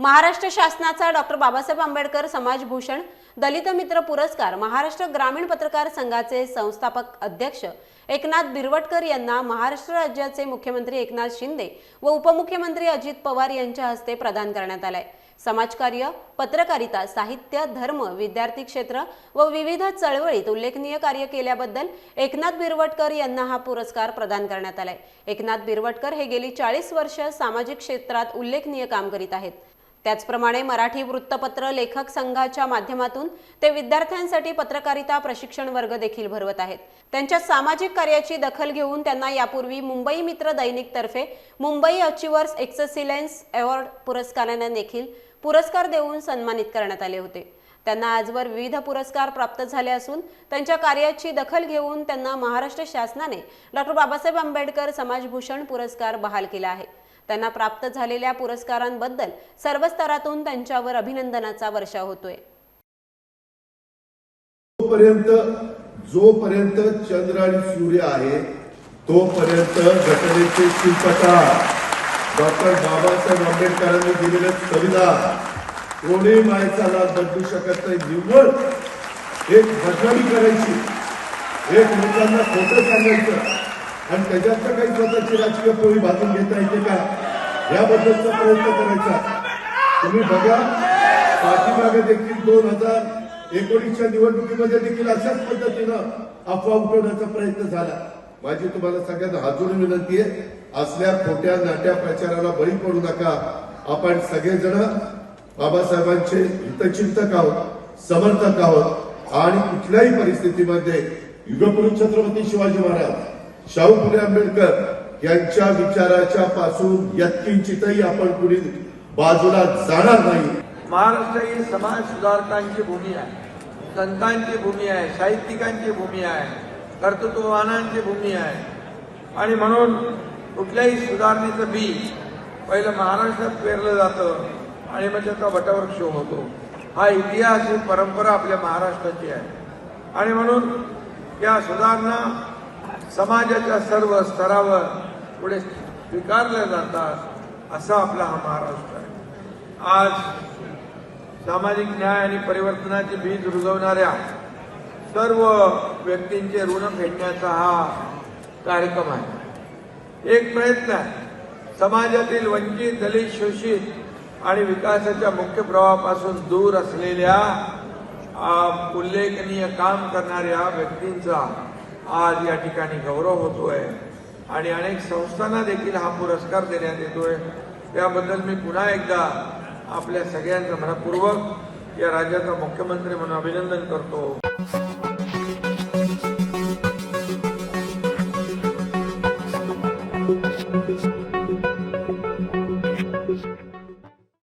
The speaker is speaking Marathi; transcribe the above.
महाराष्ट्र शासनाचा डॉक्टर बाबासाहेब आंबेडकर समाजभूषण दलित मित्र पुरस्कार महाराष्ट्र ग्रामीण पत्रकार संघाचे संस्थापक अध्यक्ष एकनाथ बिरवटकर यांना महाराष्ट्र राज्याचे मुख्यमंत्री एकनाथ शिंदे व उपमुख्यमंत्री अजित पवार यांच्या हस्ते प्रदान करण्यात आलाय. समाजकार्य पत्रकारिता साहित्य धर्म विद्यार्थी क्षेत्र व विविध चळवळीत उल्लेखनीय कार्य केल्याबद्दल एकनाथ बिरवटकर यांना हा पुरस्कार प्रदान करण्यात आलाय. एकनाथ बिरवटकर हे गेली चाळीस वर्ष सामाजिक क्षेत्रात उल्लेखनीय काम करीत आहेत. त्याचप्रमाणे मराठी वृत्तपत्र लेखक संघाच्या माध्यमातून ते विद्यार्थ्यांसाठी पत्रकारिता प्रशिक्षण वर्ग देखील भरवत आहेत. त्यांच्या सामाजिक कार्याची दखल घेऊन त्यांना यापूर्वी मुंबई मित्र दैनिक तर्फे मुंबई अचिव्हर्स एक्ससिलेन्स अवॉर्ड पुरस्काराने देखील पुरस्कार देऊन सन्मानित करण्यात आले होते. त्यांना आजवर विविध पुरस्कार प्राप्त झाले असून त्यांच्या कार्याची दखल घेऊन त्यांना महाराष्ट्र शासनाने डॉक्टर बाबासाहेब आंबेडकर समाजभूषण पुरस्कार बहाल केला आहे. त्यांना प्राप्त झालेल्या पुरस्कारांबद्दल सर्व स्तरातून त्यांच्यावर अभिनंदनाचा वर्षा होतोय. जोपर्यंत जोपर्यंत चंद्र आणि सूर्य आहे तोपर्यंत घटनेचे शिल्पकार डॉक्टर बाबासाहेब आंबेडकरांनी दिलेलं संविधान कोणी मायचा लाभ बदलू शकत नाही. निव्वळ एक बदनामी करायची एक लोकांना खोटं सांगायचं आणि त्याच्यात काही स्वतःची राजकीय पोळी भाजून घेता येते का? याबद्दलचा प्रयत्न करायचा. तुम्ही बघा पाठीमागे देखील दोन हजार एकोणीसच्या निवडणुकीमध्ये देखील अशाच पद्धतीनं अफवा उठवण्याचा प्रयत्न झाला. माझी तुम्हाला सगळ्यांना हातून विनंती आहे असल्या खोट्या नाट्या प्रचाराला बळी पडू नका. आपण सगळेजण बाबासाहेबांचे हितचिंतक आहोत समर्थक आहोत आणि कुठल्याही परिस्थितीमध्ये युगपुरुष छत्रपती शिवाजी महाराज शाहू फुले आंबेडकर यांच्या विचाराच्या पासून यत्किंचितही आपण पुढील बाजूला जाणार नाही. महाराष्ट्र ही समाज सुधारकांची भूमी आहे. संतांची भूमी आहे. साहित्यिकांची भूमी आहे. कर्तृत्ववानांची भूमी आहे. आणि म्हणून कुठल्याही सुधारणेचं बीज पहिलं महाराष्ट्रात पेरलं जातं आणि मग त्याचा वटवृक्ष होतो. हा इतिहास ही परंपरा आपल्या महाराष्ट्राची आहे. आणि म्हणून या सुधारणा समाजाच्या सर्व स्तरावर पुढे स्वीकारल्या जातात असा आपला हा महाराष्ट्र आहे. आज सामाजिक न्याय आणि परिवर्तनाची बीज रुजवणाऱ्या सर्व व्यक्तींचे ऋण फेडण्याचा हा कार्यक्रम आहे. एक प्रयत्न आहे. समाजातील वंचित दलित शोषित आणि विकासाच्या मुख्य प्रवाहापासून दूर असलेल्या उल्लेखनीय काम करणाऱ्या व्यक्तींचा आज या ठिकाणी गौरव होतोय. आणि अनेक संस्थांना देखील हा पुरस्कार देण्यात येतोय. त्याबद्दल मी पुन्हा एकदा आपल्या सगळ्यांचं मनपूर्वक या राज्याचा मुख्यमंत्री म्हणून अभिनंदन करतो.